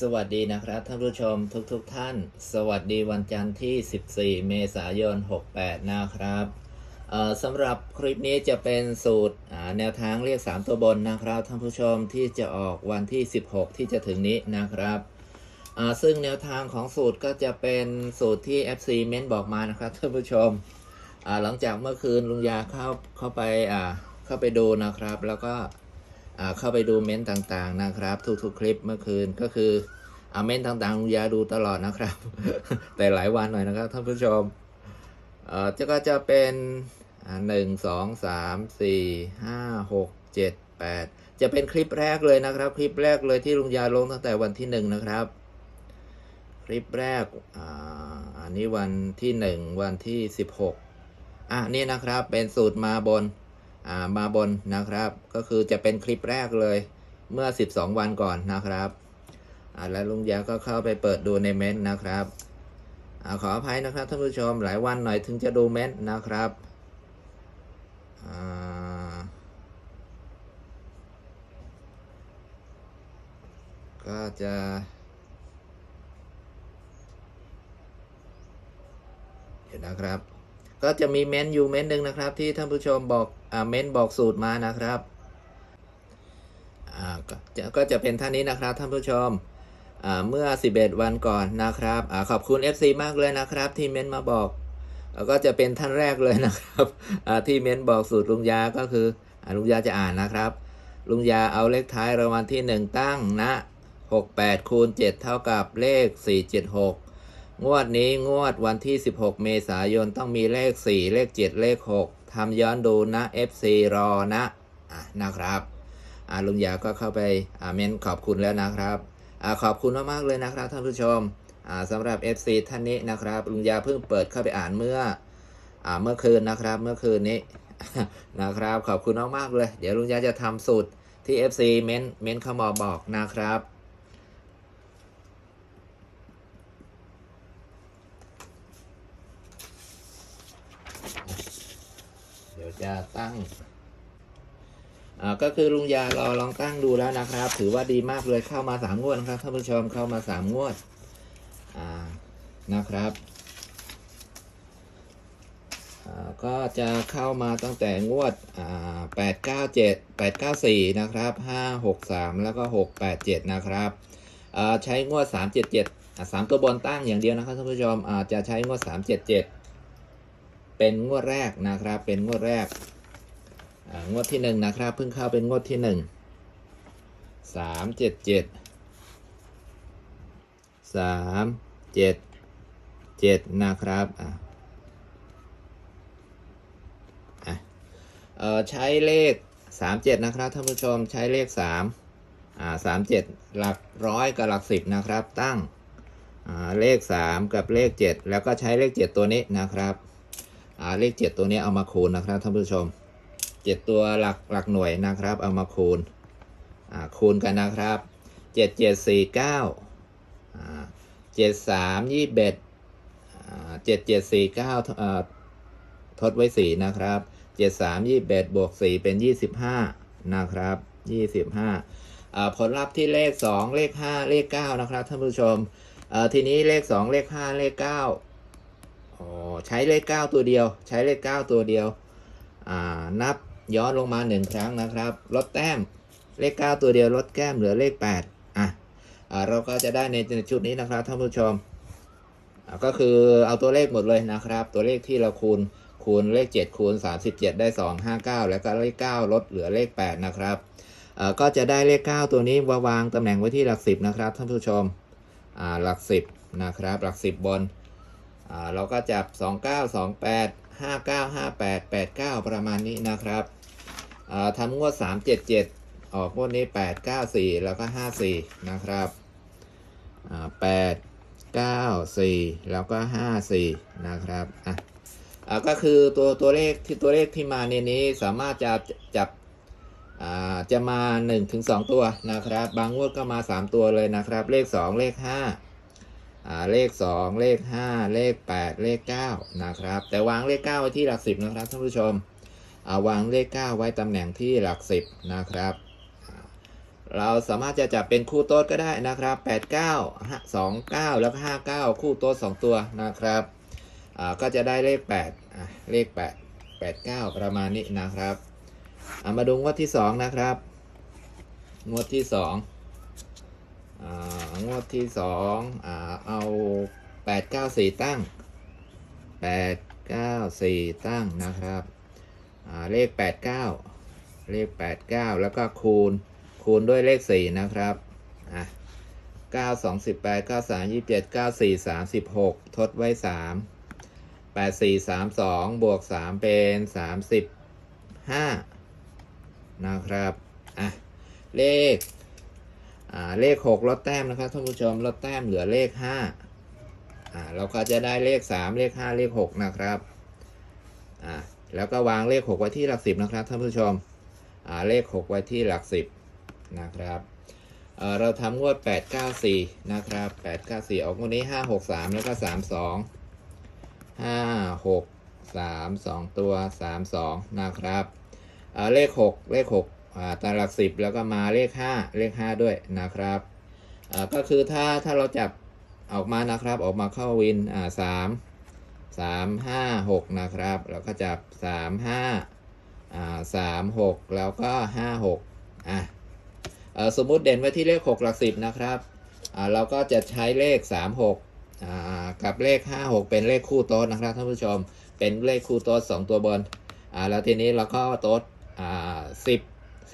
สวัสดีนะครับท่านผู้ชมทุกๆทท่าน สวัสดีวันจันทร์ที่ 14 เมษายน 68 นะครับสำหรับคลิปนี้จะเป็นสูตรแนวทางเรียก 3 ตัวบนนะครับท่านผู้ชมที่จะออกวันที่ 16 ที่จะถึงนี้นะครับซึ่งแนวทางของสูตรก็จะเป็นสูตรที่ FC เม้นบอกมานะครับท่านผู้ชมหลังจากเมื่อคืนลุงยาเข้าเข้าไปเข้าไปดูนะครับ แล้วก็ เข้าไปดูเม้นต์ต่างๆนะครับ ทุกๆคลิปเมื่อคืนก็คืออาเม้นต์ต่างๆลุงยาดูตลอดนะครับ แต่หลายวันหน่อยนะครับท่านผู้ชมเอ่อจะก็จะเป็นหนึ่งสองสามสี่ห้าหกเจ็ดแปดจะเป็นคลิปแรกเลยนะครับ คลิปแรกเลยที่ลุงยาลงตั้งแต่วันที่หนึ่งนะครับ คลิปแรกอ่าอันนี้วันที่หนึ่งวันที่สิบหกอะนี่นะครับเป็นสูตรมาบนอ่า มาบนนะครับ ก็คือจะเป็นคลิปแรกเลยเมื่อ 12 วันก่อนนะครับแล้วลุงยาก็เข้าไปเปิดดูในเม้นต์นะครับอขออภัยนะครับท่านผู้ชมหลายวันหน่อยถึงจะดูเม้นต์นะครับก็จะเดี๋ยวนะครับ ก็จะมีเม้นต์อยู่เม้นต์หนึ่งนะครับ ที่ท่านผู้ชมบอก เม้นบอกสูตรมานะครับก็จะเป็นท่านนี้นะครับท่านผู้ชมเมื่อ 11 วันก่อนนะครับอขอบคุณ FC มากเลยนะครับ ที่เม้นมาบอกก็จะเป็นท่านแรกเลยนะครับที่เม้นบอกสูตรลุงยาก็คืออลุงยาจะอ่านนะครับ ลุงยาเอาเลขท้ายรางวัลที่ 1 ตั้งนะ68คูณ7เท่ากับเลข 476 งวดนี้งวดวันที่ 16 เมษายนต้องมีเลข 4 เลข 7 เลข 6 ทำย้อนดูนะ FC รอนะอะนะครับอ่าลุงยาก็เข้าไปอ่าเมนขอบคุณแล้วนะครับอ่าขอบคุณมากๆเลยนะครับท่านผู้ชมอ่าสำหรับ FC ท่านนี้นะครับ ลุงยาเพิ่งเปิดเข้าไปอ่านเมื่ออ่าเมื่อคืนนะครับ เมื่อคืนนี้นะครับ ขอบคุณมากๆเลย เดี๋ยวลุงยาจะทำสูตรที่ FC เมนเมนเข้ามาบอกนะครับ เดี๋ยว จะตั้งก็คือลุงยาเราลองตั้งดูแล้วนะครับ ถือว่าดีมากเลยเข้ามาสามงวดนะครับท่านผู้ชมเข้ามาสามงวดนะครับก็จะเข้ามาตั้งแต่งวดอ่าแปดเก้าเจ็ดแปดเก้าสี่นะครับห้าหกสามแล้วก็หกแปดเจ็ดนะครับ ใช้งวดสามเจ็ดเจ็ดสามตัวบนตั้งอย่างเดียวนะครับท่านผู้ชมจะใช้งวดสาม เป็นงวดแรกนะครับ เป็นงวดแรกงวดที่หนึ่งนะครับ เพิ่งเข้าเป็นงวดที่หนึ่งสามเจ็ดเจ็ดสามเจ็ดเจ็ดนะครับอะเออใช้เลขสามเจ็ดนะครับท่านผู้ชมใช้เลขสามอ่าสามเจ็ดหลักร้อยกับหลักสิบนะครับตั้งเลขสามกับเลขเจ็ดแล้วก็ใช้เลขเจ็ดตัวนี้นะครับ เลขเจ็ดตัวนี้เอามาคูณนะครับท่านผู้ชมเจ็ดตัวหลักหลักหน่วยนะครับ เอามาคูณคูณกันนะครับเจ็ดเจ็ดสี่เก้าเจ็ดสามยี่สิบเจ็ดเจ็ดสี่เก้าทดไว้สี่นะครับเจ็ดสามยี่สิบบวกสี่เป็นยี่สิบห้านะครับยี่สิบห้าผลลัพธ์ที่เลขสองเลขห้าเลขเก้านะครับท่านผู้ชมทีนี้เลขสองเลขห้าเลขเก้า อ๋อใช้เลข9ตัวเดียว ใช้เลข9ตัวเดียว อ่า นับย้อนลงมา1ครั้งนะครับ ลดแต้ม เลข9ตัวเดียวลดแก้มเหลือเลข8อะอ่าเราก็จะได้ในชุดนี้นะครับท่านผู้ชมก็คือเอาตัวเลขหมดเลยนะครับ ตัวเลขที่เราคูณคูณเลข 7 คูณ 37 ได้ 259 แล้วก็เลข 9 ลดเหลือเลข 8 นะครับก็จะได้เลข 9 ตัวนี้วางตำแหน่งไว้ที่หลัก 10 นะครับท่านผู้ชมหลัก 10 นะครับ หลัก 10 บน เราก็จับ 29 28 59 58 89 ประมาณนี้นะครับทำงวด 377 ออกงวดนี้ 8 9 4 แล้วก็ 54 นะครับอ่า8 9 4 แล้วก็ 54 นะครับอะอ่าก็คือตัวตัวเลขที่ตัวเลขที่มาในนี้สามารถจะจับอ่าจะมา 1-2 ตัวนะครับ บางงวดก็มา 3 ตัวเลยนะครับ เลข 2 เลข5อ่า เลข 2 เลข 5 เลข 8 เลข 9 นะครับ แต่วางเลข 9 ไว้ที่หลัก 10 นะครับท่านผู้ชมอ่าวางเลข 9 ไว้ตำแหน่งที่หลัก 10 นะครับ เราสามารถจะจับเป็นคู่โต๊ดก็ได้นะครับ 8 9 2 9 แล้วก็5 9 คู่โต๊ด2ตัวนะครับก็จะได้เลข 8 เลข 8 8 9 ประมาณนี้นะครับามาดูงวดที่ 2 นะครับ งวดที่2อ งวดที่2อ่าเอา8 9 4ตั้ง8 9 4ตั้งนะครับอ่าเลข8 9เลข8 9แล้วก็คูณคูณด้วยเลข4นะครับอะ9 2 18 9 3 27 9 4 36ทดไว้3 8 4 3 2บวก3เป็น35นะครับอะเลข อ่าเลข6ลดแต้มนะครับท่านผู้ชมลดแต้มเหลือเลข5อ่าเราก็จะได้เลข3เลข5เลข6นะครับอ่าแล้วก็วางเลข6ไว้ที่หลัก10นะครับท่านผู้ชมอ่าเลข6ไว้ที่หลัก10นะครับเอ่อเราทำงวด 894 นะครับ 894 ออกงวดนี้ 563 แล้วก็ 32 56 32 ตัว 32 นะครับ เลข 6 เลข 6 ตารหลัก10แล้วก็มาเลข5เลข5ด้วยนะครับอ่อก็คือถ้าถ้าเราจับออกมานะครับออกมาเข้าวินอ่า3 3 5 6นะครับแล้วก็จับ3 5อ่าสามหกแล้วก็ห้าหกอะสมมุติเด่นไว้ที่เลขหกหลักสิบนะครับอ่าเราก็จะใช้เลขสามหกอ่ากับเลขห้าหกเป็นเลขคู่โต๊ดนะครับท่านผู้ชมเป็นเลขคู่โต๊ดสองตัวบนอ่าแล้วทีนี้เราก็โต๊ดอ่าสิบ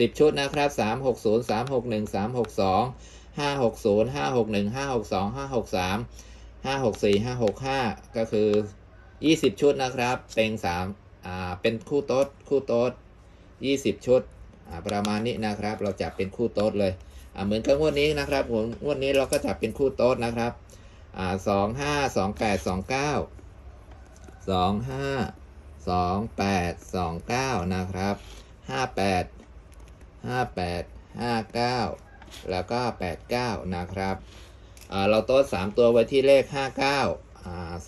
สิบชุดนะครับสามหกศูนย์สามหกหนึ่งสามหกสองห้าหกศูนย์ห้าหกหนึ่งห้าหกสองห้าหกสามห้าหกสี่ห้าหกห้าก็คือยี่สิบชุดนะครับเต็งสามอ่าเป็นคู่โต๊ดคู่โต๊ด20ชุดอ่าประมาณนี้นะครับ เราจับเป็นคู่โต๊ดเลยอ่าเหมือนกับงวดนี้นะครับผมงวดนี้เราก็จับเป็นคู่โต๊ดนะครับอ่าสองห้าสองแปดสองเก้าสองห้าสองแปดสองเก้านะครับห้าแปด ห้าแปดห้าเก้าแล้วก็แปดเก้านะครับเราโต๊ดสามตัวไว้ที่เลขห้าเก้า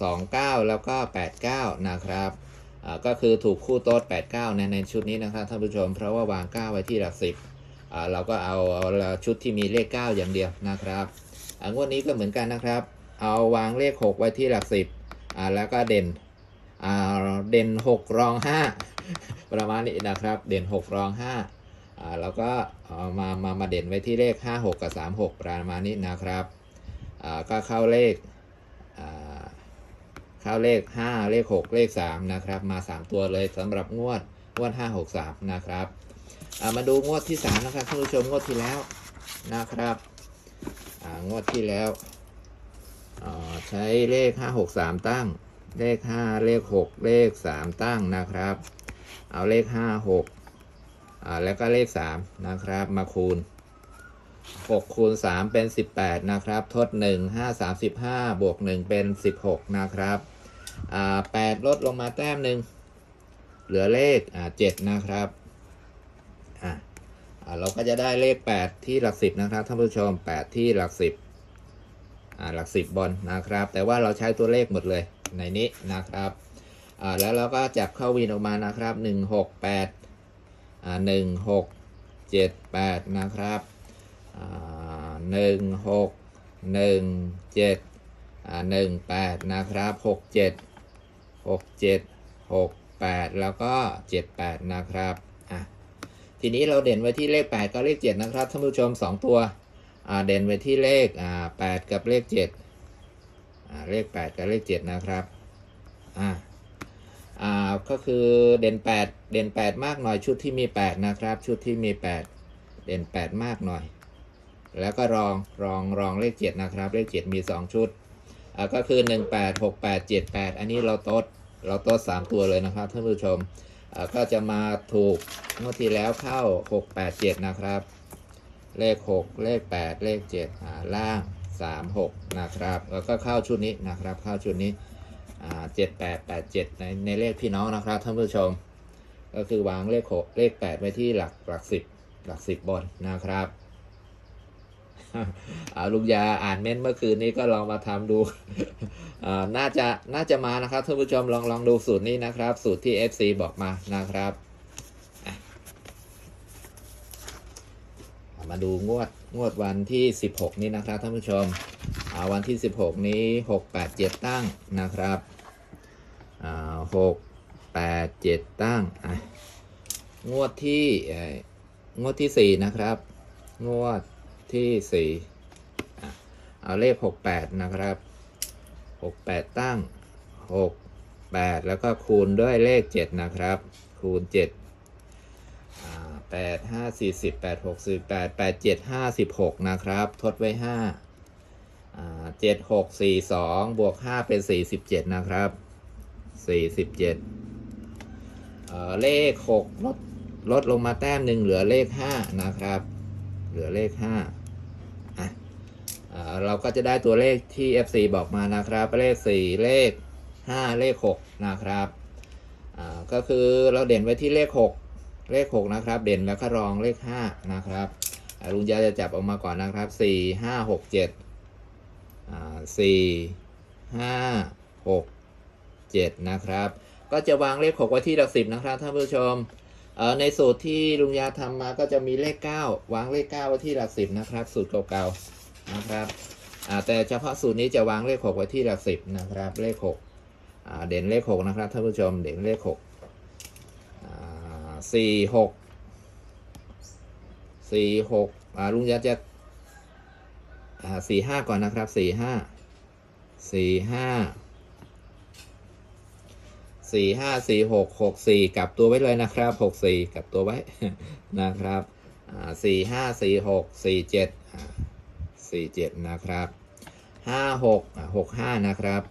สองเก้าแล้วก็แปดเก้านะครับก็คือถูกคู่โต๊ด89 ในในชุดนี้นะครับท่านผู้ชม เพราะว่าวาง 9 ไว้ที่หลัก 10 เราก็เอาชุดที่มีเลข 9 อย่างเดียวนะครับงวดนี้ก็เหมือนกันนะครับ เอาวางเลข 6 ไว้ที่หลัก 10 แล้วก็เด่นเด่น 6 รอง 5 ประมาณนี้นะครับ เด่น 6 รอง 5 อ่าแล้วก็เอามามามาเด่นไว้ที่เลข 5 6 กับ 3 6 ประมาณนี้นะครับอ่าก็เข้าเลขอ่าเข้าเลข 5 เลข 6 เลข 3 นะครับ มา 3 ตัวเลยสำหรับงวดงวด 5 6 3 นะครับอ่ามาดูงวดที่ 3 นะครับท่านผู้ชมงวดที่แล้วนะครับอ่างวดที่แล้วอ่าใช้เลข 5 6 3 ตั้ง เลข 5 เลข 6 เลข 3 ตั้งนะครับ เอาเลข 5 6 แล้วก็เลข 3 นะครับ มาคูณ 6 คูณ 3 เป็น 18 นะครับ ทด 1 5 35 บวก 1 เป็น 16 นะครับอ่า8ลดลงมาแต้มหนึ่งเหลือเลขอ่า7นะครับอ่าอ่าเราก็จะได้เลข 8 ที่หลัก 10 นะครับท่านผู้ชม 8 ที่หลัก 10อ่าหลัก 10บนนะครับ แต่ว่าเราใช้ตัวเลขหมดเลยในนี้นะครับอ่าแล้วเราก็จับเข้าวินออกมานะครับ 1 6 8 อ่า1 6 7 8นะครับหนึ่งหกหนึ่งเจ็ดหนึ่งแปดนะครับหกเจ็ดหกเจ็ดหกแปดแล้วก็เจ็ดแปดนะครับอะทีนี้เราเด่นไว้ที่เลขแปดกับเลขเจ็ดนะครับท่านผู้ชมสองตัวอ่าเด่นไว้ที่เลขอ่าแปดกับเลขเจ็ดอ่าเลขแปดกับเลขเจ็ดนะครับอ่าอ่า ก็คือเด่นแปดเด่นแปดมากหน่อยชุดที่มีแปดนะครับ ชุดที่มีแปดเด่นแปดมากหน่อย แล้วก็รองรองรองเลข 7 นะครับ เลข 7 มี 2 ชุดอ่าก็คือ 1 8 6 8 7 8 อันนี้เราโต๊ดเราโต๊ด3ตัวเลยนะครับท่านผู้ชมก็จะมาถูกเมื่อที่แล้วเข้า 6 8 7 นะครับ เลข 6 เลข 8 เลข7อ่าล่าง 3 6 นะครับ แล้วก็เข้าชุดนี้นะครับเข้าชุดนี้ อ่า7 8 8 7ในในเลขพี่น้องนะครับท่านผู้ชม ก็คือวางเลข6เลข8ไว้ที่หลักหลัก10หลัก10บนนะครับลุงยาอ่านเม้นต์เมื่อคืนนี้ก็ลองมาทำดูน่าจะน่าจะมานะครับท่านผู้ชมลองลองดูสูตรนี้นะครับ สูตรที่ FC บอกมานะครับ มาดูงวดงวดวันที่ 16 นี้นะครับท่านผู้ชมวันที่ 16 นี้ 6 8 7 ตั้งนะครับ อ่า6 8 7ตั้งอะงวดที่งวดที่4นะครับ งวดที่4อ่เอาเลข68นะครับ68ตั้ง6 8แปดแล้วก็คูณด้วยเลข7นะครับ คูณ7แปดห้าสี่สิบแปดหกสิบแปดแปดเจ็ดห้าสิบหกนะครับ ทดไว้ห้าเจ็ดหกสี่สองบวกห้าเป็นสี่สิบเจ็ดนะครับ สี่สิบเจ็ดเลขหกลดลดลงมาแต้มหนึ่งเหลือเลขห้านะครับ เหลือเลขห้าอะเราก็จะได้ตัวเลขที่ FC บอกมานะครับ เลขสี่เลขห้าเลขหกนะครับก็คือเราเด่นไว้ที่เลขหกเลข6นะครับ เด่นแล้วก็รองเลข5นะครับลุงยาจะจับออกมาก่อนนะครับ4 5 6 7อ่า4 5 6 7 นะครับ ก็จะวางเลข 6 ไว้ที่หลักสิบนะครับท่านผู้ชมในสูตรที่ลุงยาทำมาก็จะมีเลข 9 วางเลข 9 ไว้ที่หลักสิบนะครับ สูตรเก่าๆนะครับแต่เฉพาะสูตรนี้จะวางเลข 6 ไว้ที่หลักสิบนะครับ เลข 6 เด่นเลข 6 นะครับท่านผู้ชม เด่นเลข6สี่หกสี่หกอ่าลุงยาจะอ่าสี่ห้าก่อนนะครับสี่ห้าสี่ห้า สี่ห้าสี่หกหกสี่กลับตัวไว้เลยนะครับหกสี่กลับตัวไว้นะครับสี่ห้าสี่หกสี่เจ็ดสี่เจ็ดนะครับห้าหกหกห้านะครับ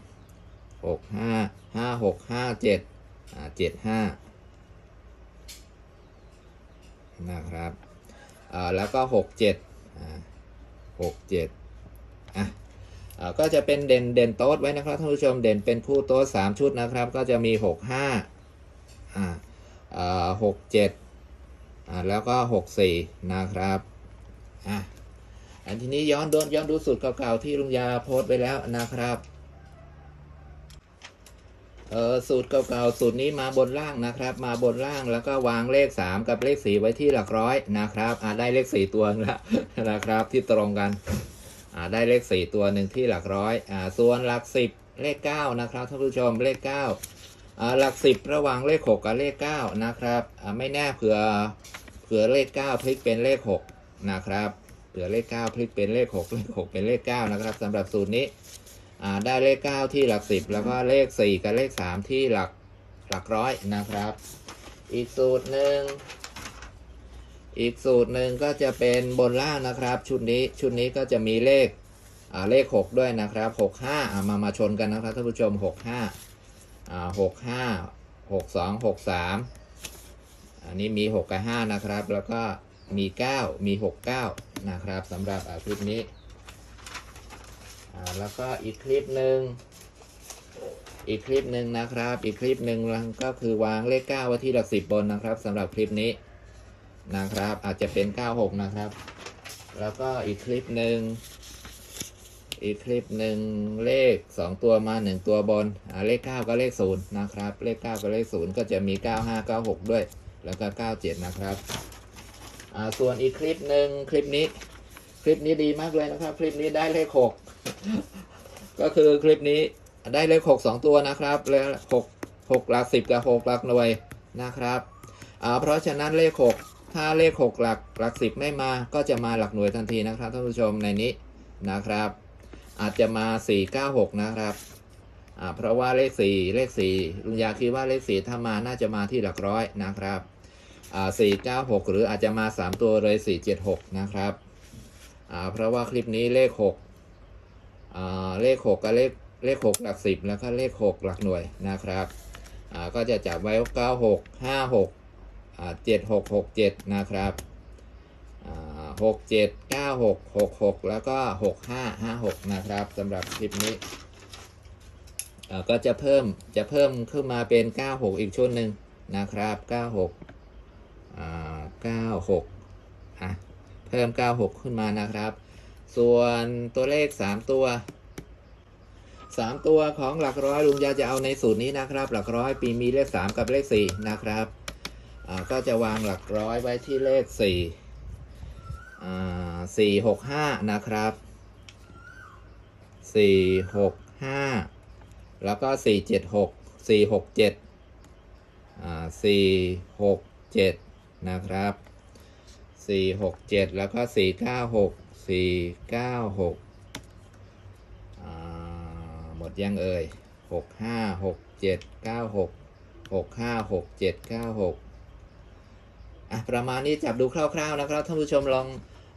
หกห้าห้าหกห้าเจ็ดเจ็ดห้านะครับแล้วก็6 7อ่า6 7อะอ่า ก็จะเป็นเด่นเด่นโต๊ดไว้นะครับท่านผู้ชมเด่นเป็นคู่โต๊ด3ชุดนะครับ ก็จะมี6 5อ่าอ่า6 7อ่าแล้วก็6 4นะครับอะอันทีนี้ย้อนดูย้อนดูสูตรเก่าๆที่ลุงยาโพสต์ไปแล้วนะครับเออสูตรเก่าๆสูตรนี้มาบนล่างนะครับ มาบนล่างแล้วก็วางเลข 3 กับเลข 4 ไว้ที่หลักร้อยนะครับอ่าได้เลข 4 ตัวแล้วนะครับที่ตรงกัน ได้เลข 4 ตัวหนึ่งที่หลักร้อยอ่าส่วนหลัก 10 เลข 9 นะครับท่านผู้ชมเลข 9อ่าหลัก 10 ระหว่างเลข 6 กับเลข 9 นะครับอ่าไม่แน่เผื่อเผื่อเลข 9 พลิกเป็นเลข 6 นะครับเผื่อเลข 9 พลิกเป็นเลข 6 เลข 6 เป็นเลข 9 นะครับสำหรับสูตรนี้อ่าได้เลข 9 ที่หลัก 10 แล้วก็เลข 4 กับเลข 3 ที่หลักหลักร้อยนะครับ อีกสูตรหนึ่ง อีกสูตรหนึ่งก็จะเป็นบนล่างนะครับ ชุดนี้ชุดนี้ก็จะมีเลขอ่าเลข 6 ด้วยนะครับ 65อ่ามามาชนกันนะครับท่านผู้ชม 65อ่า65 62 63 อันนี้มี 6 กับ 5 นะครับ แล้วก็มี 9 มี 69 นะครับสำหรับอ่าชุดนี้อแล้วก็อีกคลิปหนึ่งอีกคลิปหนึ่งนะครับ อีกคลิปหนึ่งก็คือวางเลข 9 ไว้ที่หลักสิบบนนะครับสำหรับคลิปนี้ นะครับ อาจจะเป็น 96 นะครับ แล้วก็อีกคลิปหนึ่งอีกคลิปหนึ่งเลข 2 ตัวมา 1 ตัวบนอ่าเลข 9 ก็เลข 0 นะครับ เลข 9 ก็เลข 0 ก็จะมี 95 96 ด้วย แล้วก็ 97 นะครับส่วนอีกคลิปหนึ่งคลิปนี้ คลิปนี้ดีมากเลยนะครับ คลิปนี้ได้เลขหกก็คือคลิปนี้ได้เลขหกสองตัวนะครับ แล้วหกหกลักสิบกับหกหลักหน่วยนะครับเพราะฉะนั้นเลขหก ถ้าเลข 6 หลักหลัก 10 ไม่มาก็จะมาหลักหน่วยทันทีนะครับท่านผู้ชมในนี้นะครับ อาจจะมา 496 นะครับเพราะว่าเลข 4 เลข4ลุงยาคิดว่าเลข 4 ถ้ามาน่าจะมาที่หลักร้อยนะครับ496 หรืออาจจะมา 3 ตัวเลย 476 นะครับเพราะว่าคลิปนี้เลข6เลข 6กับเลขเลข 6 หลัก 10 แล้วก็เลข 6 หลักหน่วยนะครับก็จะจับไว้ 96 56 เจ็ดหกหกเจ็ดนะครับหกเจ็ดเก้าหกหกหกแล้วก็หกห้าห้าหกนะครับสำหรับคลิปนี้ก็จะเพิ่มจะเพิ่มขึ้นมาเป็นเก้าหกอีกชุดหนึ่งนะครับเก้าหกเก้าหกอะเพิ่ม96ขึ้นมานะครับ ส่วนตัวเลข3ตัว3ตัวของหลักร้อยลุงยาจะเอาในสูตรนี้นะครับ หลักร้อยปีมีเลข3กับเลข4นะครับ ก็จะวางหลักร้อยไว้ที่เลข4อ่า4 6 5 นะครับ 4 6 5 แล้วก็ 4 7 6 4 6 7อ่า4 6 7 นะครับ 4 6 7 แล้วก็ 4 9 6 4 9 6อ่าหมดยังเอ่ย 6 5 6 7 9 6 6 5 6 7 9 6 อะประมาณนี้จับดูคร่าวๆนะครับท่านผู้ชมลอง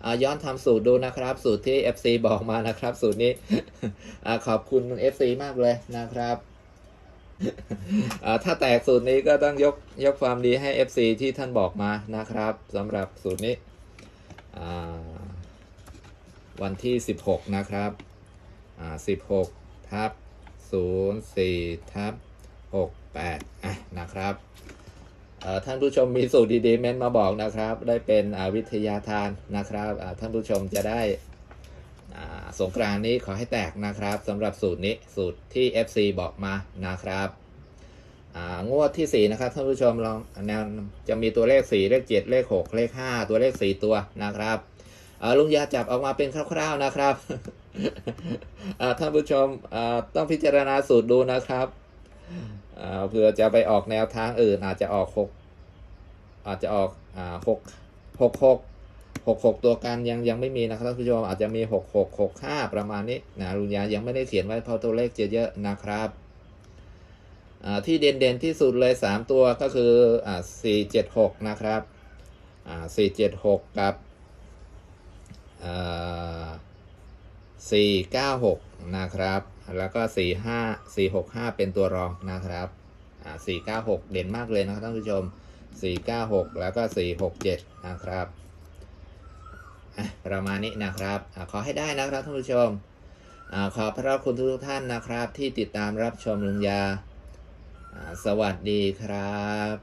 อย้อนทำสูตรดูนะครับ สูตรที่ FC บอกมานะครับ สูตรนี้อขอบคุณ FC มากเลยนะครับถ้าแตกสูตรนี้ก็ต้องยกยกความดีให้ FC ที่ท่านบอกมานะครับสำหรับสูตรนี้วันที่ 16 นะครับ16ทับ04ทับ68อะนะครับ ท่านผู้ชมมีสูตรดีๆเม้นมาบอกนะครับ ได้เป็นวิทยาทานนะครับท่านผู้ชมจะได้สงกรานนี้ขอให้แตกนะครับสำหรับสูตรนี้สูตรที่ FC บอกมานะครับงวดที่ 4 นะครับท่านผู้ชมลองแนวจะมีตัวเลข 4 เลข 7 เลข 6 เลข 5 ตัวเลข 4 ตัวนะครับลุงยาจับออกมาเป็นคร่าวๆนะครับท่านผู้ชมต้องพิจารณาสูตรดูนะครับเผื่อจะไปออกแนวทางอื่นอาจจะออกหก อาจจะออกอ่าหกหกหกหกหกตัวกันยังยังไม่มีนะครับท่านผู้ชมอาจจะมีหกหกหกห้าประมาณนี้นะลุงยายังไม่ได้เขียนไว้เพราะตัวเลขเยอะๆนะครับอ่าที่เด่นๆที่สุดเลยสามตัวก็คืออ่าสี่เจ็ดหกนะครับอ่าสี่เจ็ดหกกับอ่าสี่เก้าหกนะครับ แล้วก็สี่ห้าสี่หกห้าเป็นตัวรองนะครับอ่าสี่เก้าหกเด่นมากเลยนะครับท่านผู้ชม สี่เก้าหกแล้วก็สี่หกเจ็ดนะครับประมาณนี้นะครับอขอให้ได้นะครับท่านผู้ชมอขอบพระคุณทุกท่านนะครับ ที่ติดตามรับชมลุงยา สวัสดีครับ